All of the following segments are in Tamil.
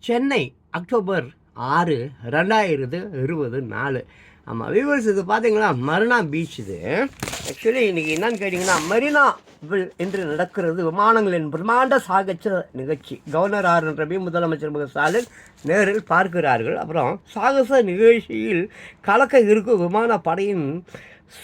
சென்னை அக்டோபர் ஆறு ரெண்டாயிரத்து இருபது நாலு. ஆமாம் வியூவர்ஸ் இது பார்த்தீங்களா மரினா பீச் இது. ஆக்சுவலி இன்றைக்கி என்னன்னு கேட்டிங்கன்னா மரினா வில் என்று நடக்கிறது விமானங்களின் பிரம்மாண்ட சாகச நிகழ்ச்சி. Governor R. என். ரவி முதலமைச்சர் முக ஸ்டாலின் நேரில் பார்க்கிறார்கள். அப்புறம் சாகச நிகழ்ச்சியில் கலக்க இருக்கும் விமானப்படையின்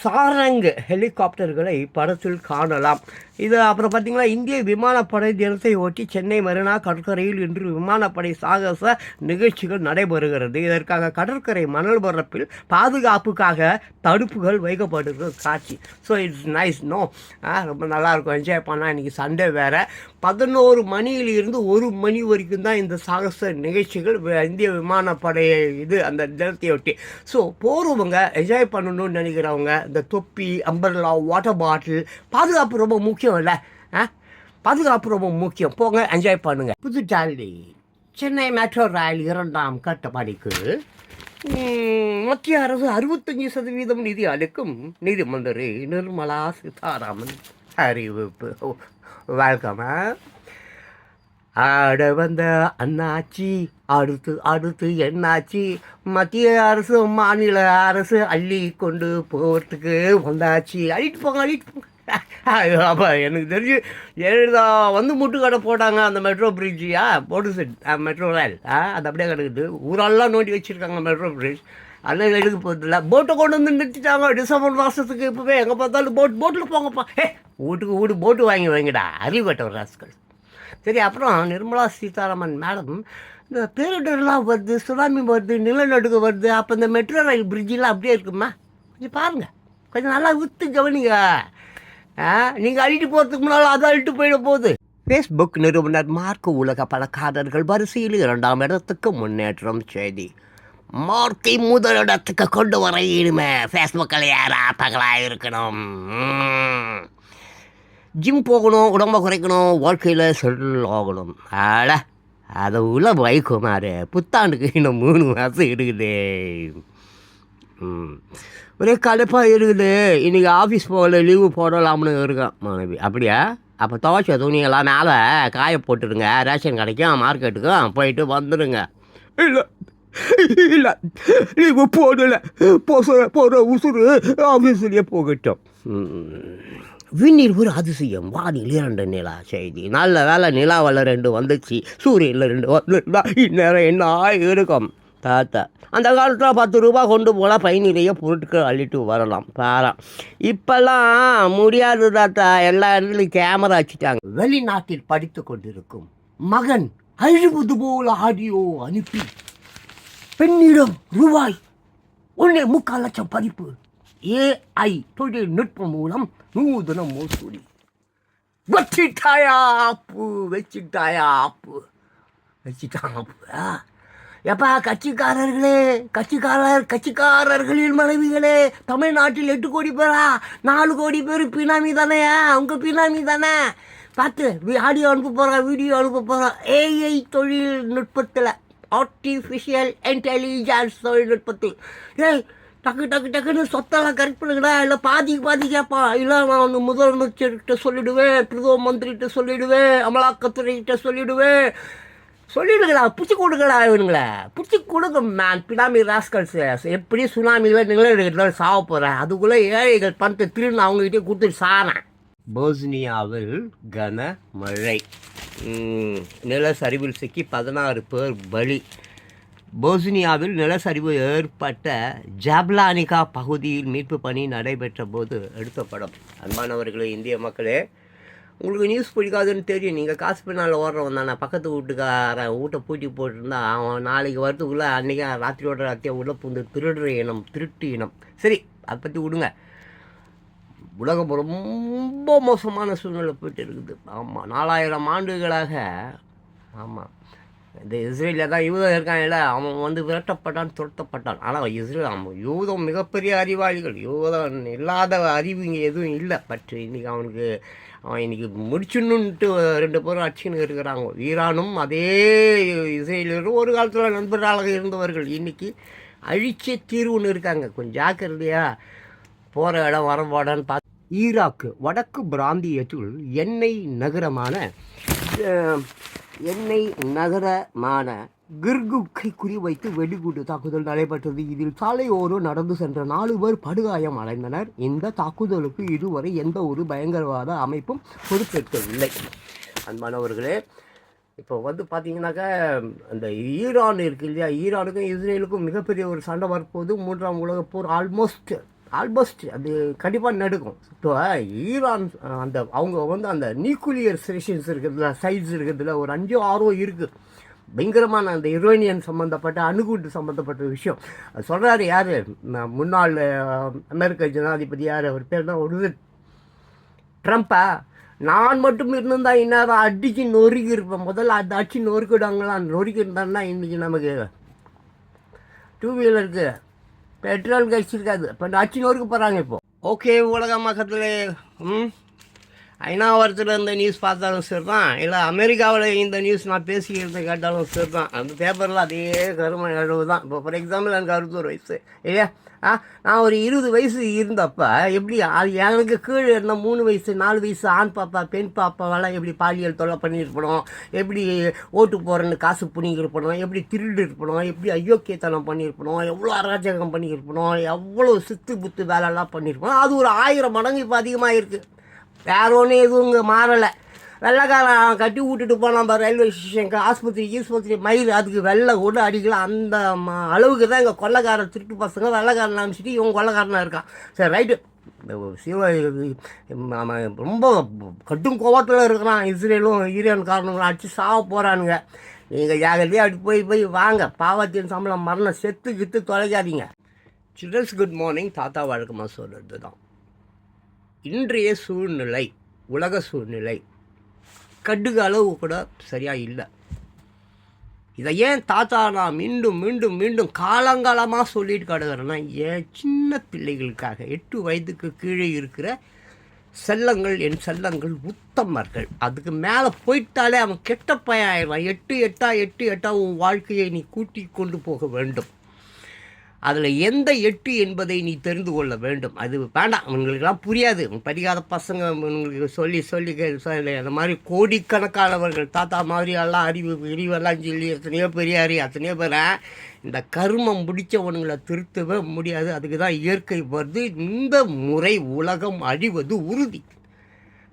சாரங்கு ஹெலிகாப்டர்களை படத்தில் காணலாம். இது அப்புறம் பார்த்தீங்கன்னா இந்திய விமானப்படை தினத்தை ஒட்டி சென்னை மருனா கடற்கரையில் இன்று விமானப்படை சாகச நிகழ்ச்சிகள் நடைபெறுகிறது. இதற்காக கடற்கரை மணல் பரப்பில் பாதுகாப்புக்காக தடுப்புகள் வைக்கப்படுகிற காட்சி. ஸோ இட்ஸ் நைஸ் நோ ரொம்ப நல்லாயிருக்கும். என்ஜாய் பண்ணால் இன்றைக்கி சண்டே வேறு. பதினோரு மணியிலிருந்து ஒரு மணி வரைக்கும் தான் இந்த சாகச நிகழ்ச்சிகள் இந்திய விமானப்படை இது அந்த தினத்தையொட்டி ஸோ போகிறவங்க என்ஜாய் பண்ணணும்னு நினைக்கிறவங்க இந்த தொப்பி அம்பர்லா வாட்டர் பாட்டில் பாதுகாப்பு ரொம்ப முக்கியம். இல்லை ஆ? பாதுகாப்பு ரொம்ப முக்கியம். போங்க என்ஜாய் பண்ணுங்க. புது டாலி சென்னை மெட்ரோ ரயில் இரண்டாம் கட்ட பணிக்கு. மத்திய அரசு அறுபத்தஞ்சு சதவீதம் நிதி அளிக்கும் நீதிமன்றி நிர்மலா சீதாராமன் அறிவிப்பு. வெல்கம் ஆட வந்த அண்ணாச்சி அடுத்து அடுத்து என்னாச்சி? மத்திய அரசு மாநில அரசு அள்ளி கொண்டு போகிறதுக்கு வந்தாச்சு. அழிட்டு போங்க அழிட்டு போங்க. அப்பா எனக்கு தெரிஞ்சு எழுதா வந்து முட்டு கடை போட்டாங்க அந்த மெட்ரோ பிரிட்ஜியா போட்டு செட் மெட்ரோ ரயில் ஆ அது அப்படியே கிடக்குது. ஊரெல்லாம் நோண்டி வச்சுருக்காங்க மெட்ரோ பிரிட்ஜ் அதெல்லாம் எழுதி போகிறதில்ல போட்டை கொண்டு வந்து நிறுத்திட்டாங்க. டிசம்பர் மாதத்துக்கு இப்போவே எங்கே பார்த்தாலும் போட் போட்டில் போங்கப்பா. ஏ வீட்டுக்கு வீடு போட்டு வாங்கி வைங்கடா. அறிவட்ட ராஸ்கள் சரி அப்புறம் நிர்மலா சீதாராமன் மேடம் இந்த பேரிடர்லாம் வருது சுனாமி வருது நிலநடுக்கம் வருது. அப்போ இந்த மெட்ரோ ரயில் பிரிட்ஜெலாம் அப்படியே இருக்குமா? கொஞ்சம் பாருங்கள் கொஞ்சம் நல்லா விற்று கவனிங்க. நீங்கள் அழிட்டு போகிறதுக்கு முன்னால் அதை அழிட்டு போயிட போகுது. ஃபேஸ்புக் நிறுவனர் மார்க் உலக பணக்காரர்கள் வரிசையில் இரண்டாம் இடத்துக்கு முன்னேற்றம் செய்தி. மார்க்கை முதல் இடத்துக்கு கொண்டு வர இனிமே ஃபேஸ்புக்கில் யாரா பகலாக இருக்கணும்? ஜிம் போகணும் உடம்ப குறைக்கணும் வாழ்க்கையில் செட்டில் ஆகணும். அட அதை உள்ள வைக்குமாறு புத்தாண்டுக்கு இன்னும் மூணு மாதம் இருக்குது. ம். ஒரே கடுப்பாக இருக்குது. இன்றைக்கி ஆஃபீஸ் போகல லீவு போடலாம்னு இருக்கேன் மனைவி. அப்படியா? அப்போ துவைச்ச துணியெல்லாம் மேலே காய போட்டுடுங்க. ரேஷன் கடைக்கும் மார்க்கெட்டுக்கும் போயிட்டு வந்துடுங்க. இல்லை இல்லை. லீவு போடலை. போகிற போகிற உசுறு ஆஃபீஸ்லேயே போகட்டும். விண்ணில் ஒரு அதிசயம். வானில் இரண்டு நிலா செய்தி. நல்ல வேலை நிலாவில் ரெண்டு வந்துச்சு. சூரியனில் ரெண்டு வந்துருந்தா இந்நேரம் என்ன இருக்கும் தாத்தா அந்த காலத்தில் பத்து ரூபா கொண்டு போனால் பயனிலேயே பொருட்கள் அள்ளிட்டு வரலாம். பாராம் இப்போல்லாம் முடியாது தாத்தா எல்லா இடத்துலையும் கேமரா வச்சுட்டாங்க. வெளிநாட்டில் படித்து கொண்டிருக்கும் மகன் அழுவது போல் ஆடியோ அனுப்பி பெண்ணிடம் ரூபாய் ஒன்றே முக்கால் லட்சம் பதிப்பு. ஏஐ தொழில்நுட்பம் மூலம் நூதன மோசடி. வச்சிட்டாயா அப்பு வச்சிட்டாயா அப்பு. வச்சிட்டாங்க அப்பு ஆ. எப்பா கட்சிக்காரர்களே கட்சிக்காரர் கட்சிக்காரர்களின் மனைவிகளே தமிழ்நாட்டில் எட்டு கோடி பேரா? நாலு கோடி பேர் பினாமி தானே அவங்க பினாமி தானே? பார்த்து ஆடியோ அனுப்ப போகிறோம் வீடியோ அனுப்ப போகிறோம் ஏஐ தொழில்நுட்பத்தில் ஆர்டிஃபிஷியல் இன்டெலிஜென்ஸ் தொழில்நுட்பத்தில். ஏய் டக்கு டக்கு டக்குன்னு சொத்தெல்லாம் கரெக்ட் பண்ணுங்கடா. இல்லை பாதிக்கு பாதி கேட்பா இல்லை நான் வந்து முதலமைச்சர்கிட்ட சொல்லிவிடுவேன் பிரதம மந்திரிகிட்ட சொல்லிடுவேன் அமலாக்கத்துறைகிட்ட சொல்லிவிடுவேன் சொல்லிடுங்களா பிடிச்சி கொடுங்களா இவனுங்களே. பிடிச்சி கொடுங்க மேன் பினாமி ராஸ்கல்ஸ் எப்படி சுனாமியில் நிலநடுக்கத்தில் சாவ போகிறேன் அதுக்குள்ளே ஏழைகள் பணத்தை திருன்னு அவங்ககிட்டே கொடுத்துட்டு சாரேன் போஸ்னியாவில் கனமழை மழை. நிலச்சரிவில் சிக்கி பதினாறு பேர் பலி. போஸ்னியாவில் நிலச்சரிவு ஏற்பட்ட ஜாப்லானிகா பகுதியில் மீட்பு பணி நடைபெற்ற போது எடுத்த படம் அன்பானவர்களே இந்திய மக்களே உங்களுக்கு நியூஸ் பிடிக்காதுன்னு தெரியும். நீங்கள் காசு பின்னால் ஓடுறவன் தானே. பக்கத்து வீட்டுக்காரன் வீட்டை பூட்டி போட்டிருந்தா அவன் நாளைக்கு வரதுக்குள்ளே அன்றைக்கி ராத்திரியோட ராத்திரியாக உள்ளே பூந்து திருடுற இனம் திருட்டு இனம். சரி அதை பற்றி விடுங்க. உலகம் ரொம்ப மோசமான சூழ்நிலை போயிட்டு இருக்குது. ஆமாம் நாலாயிரம் ஆண்டுகளாக ஆமாம் இந்த இஸ்ரேலில் தான் யூதம் இருக்காங்கல்ல அவன் வந்து விரட்டப்பட்டான் துரத்தப்பட்டான். ஆனால் இஸ்ரேல் அவன் யூதம் மிகப்பெரிய அறிவாளிகள். யூதம் இல்லாத அறிவு இங்கே எதுவும் இல்லை. பட் இன்றைக்கி அவனுக்கு அவன் இன்னைக்கு முடிச்சுன்னுட்டு ரெண்டு பேரும் அடிச்சுன்னு இருக்கிறாங்க. ஈரானும் அதே இஸ்ரேலும் ஒரு காலத்தில் நண்பர்களாக இருந்தவர்கள். இன்றைக்கி அழிச்சே தீர்வுன்னு இருக்காங்க. கொஞ்சம் ஜாக்கிரதையாக போகிற இடம் வரப்பாடான்னு பார்த்து ஈராக்கு வடக்கு பிராந்தியத்தில் எண்ணெய் நகரமான எண்ணெய் நகரமான கிர்குக்கை குறிவைத்து வெடிகுண்டு தாக்குதல் நடைபெற்றது. இதில் சாலையோரம் நடந்து சென்ற நாலு பேர் படுகாயம் அடைந்தனர். இந்த தாக்குதலுக்கு இதுவரை எந்த ஒரு பயங்கரவாத அமைப்பும் பொறுப்பேற்கவில்லை. அன்பானவர்களே இப்போ வந்து பார்த்தீங்கன்னாக்கா அந்த ஈரான் இருக்கு இல்லையா? ஈரானுக்கும் இஸ்ரேலுக்கும் மிகப்பெரிய ஒரு சண்டை வரப்போது மூன்றாம் உலக போர் ஆல்மோஸ்ட் ஆல்மோஸ்ட் அது கண்டிப்பாக நடக்கும் இப்போ ஈரான் அந்த அவங்க வந்து அந்த நியூக்ளியர் ஸ்டேஷன்ஸ் இருக்கிறதுல சைட்ஸ் இருக்கிறதுல ஒரு அஞ்சோ ஆறோ இருக்குது பயங்கரமான அந்த யுரேனியன் சம்மந்தப்பட்ட அணுகுண்டு சம்மந்தப்பட்ட விஷயம். அது சொல்கிறாரு யார்? முன்னாள் அமெரிக்க ஜனாதிபதி யார்? அவர் பேர் தான் ஒரு ட்ரம்ப்பா நான் மட்டும் இருந்திருந்தா இந்நேரம் அடிச்சு நொறுக்கி இருப்பேன். முதல்ல அதை அடிச்சு நொறுக்கிடுவாங்களா? நொறுக்கி இருந்தான்னா இன்றைக்கி நமக்கு டூ வீலருக்கு பெட்ரோல் கழிச்சிருக்காது. இப்போ அடிச்சு நொறுக்க போகிறாங்க இப்போ. ஓகே உலக மக்களே ம்? ஐநாவரத்தில் இந்த நியூஸ் பார்த்தாலும் சரி தான் இல்லை அமெரிக்காவில் இந்த நியூஸ் நான் பேசிக்கிறது கேட்டாலும் சரி தான் அந்த பேப்பரில் அதே கரும அளவு தான் இப்போ ஃபார் எக்ஸாம்பிள் எனக்கு அறுபத்தொரு வயசு. இல்லையா? ஆ நான் ஒரு இருபது வயசு இருந்தப்போ எப்படி அது எனக்கு கீழே இருந்த மூணு வயசு நாலு வயசு ஆண் பாப்பா பெண் பாப்பாவெல்லாம் எப்படி பாலியல் தொல்லை பண்ணியிருப்பணும் எப்படி ஓட்டு போகிறேன்னு காசு புனிங்கிருப்பணும் எப்படி திருடு இருப்பணும்? எப்படி அயோக்கியத்தனம் பண்ணியிருப்பணும் எவ்வளோ அராஜகம் பண்ணியிருப்பணும் எவ்வளோ சித்து புத்து வேலைலாம் பண்ணியிருப்பணும் அது ஒரு ஆயிரம் மடங்கு இப்போ அதிகமாக இருக்குது வேற ஒன்றும் எதுவும் இங்கே மாறலை. வெள்ளைக்காரன் கட்டி விட்டுட்டு போனான் பாரு ரயில்வே ஸ்டேஷனுக்கு ஆஸ்பத்திரி ஈஸ்பத்திரி மயில் அதுக்கு வெள்ளை கூட அடிக்கலாம் அந்த ம- அளவுக்கு தான் இங்கே கொள்ளைக்காரன் திருட்டு பசங்க வெள்ளைக்காரன் அனுப்பிச்சிட்டு இவன் கொள்ளைக்காரனாக இருக்கான். சரி ரைட்டு சிவ ரொம்ப கட்டும் கோவத்தில் இருக்கிறான். இஸ்ரேலும் ஈரான் காரணங்களும் அடித்து சாவ போகிறானுங்க நீங்கள் ஜாகிரதையாக அப்படி போய் போய் வாங்க. பாவத்தின் சம்பளம் மரணம் செத்து கித்து தொலைக்காதீங்க. சில்ட்ரன்ஸ் குட் மார்னிங் தாத்தா வழக்கமாக சொல்கிறது தான் இன்றைய சூழ்நிலை உலக சூழ்நிலை கடுகு அளவு கூட சரியாக இல்லை. இதை ஏன் தாத்தா நான் மீண்டும் மீண்டும் மீண்டும் காலங்காலமாக சொல்லிட்டு காடுகிறேன்னா என் சின்ன பிள்ளைகளுக்காக எட்டு வயதுக்கு கீழே இருக்கிற செல்லங்கள் என் செல்லங்கள் உத்தமர்கள். அதுக்கு மேலே போயிட்டாலே அவன் கெட்ட பையன் ஆயிடுவான். எட்டு எட்டா எட்டு எட்டா உன் வாழ்க்கையை நீ கூட்டி கொண்டு போக வேண்டும். அதில் எந்த எட்டு என்பதை நீ தெரிந்து கொள்ள வேண்டும். அது வேண்டாம். உங்களுக்கெல்லாம் புரியாது. படிக்காத பசங்க உங்களுக்கு சொல்லி சொல்லி கே- சொல்லி அந்த மாதிரி கோடிக்கணக்கானவர்கள் தாத்தா மாதிரி எல்லாம் அறிவு அறிவெல்லாம் சொல்லி எத்தனையோ பெரிய அத்தனையோ எத்தனையோ பேரை இந்த கர்மம் முடித்தவனுங்களை திருத்தவே முடியாது. அதுக்கு தான் இயற்கை வருது. இந்த முறை உலகம் அழிவது உறுதி.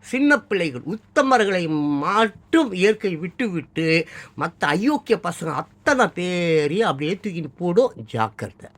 சின்ன பிள்ளைகள் உத்தமர்களை மட்டும் இயற்கை விட்டு விட்டு மற்ற அயோக்கிய பசங்க அத்தனை பேரையும் அப்படியே தூக்கிட்டு போடும். ஜாக்கிரதை.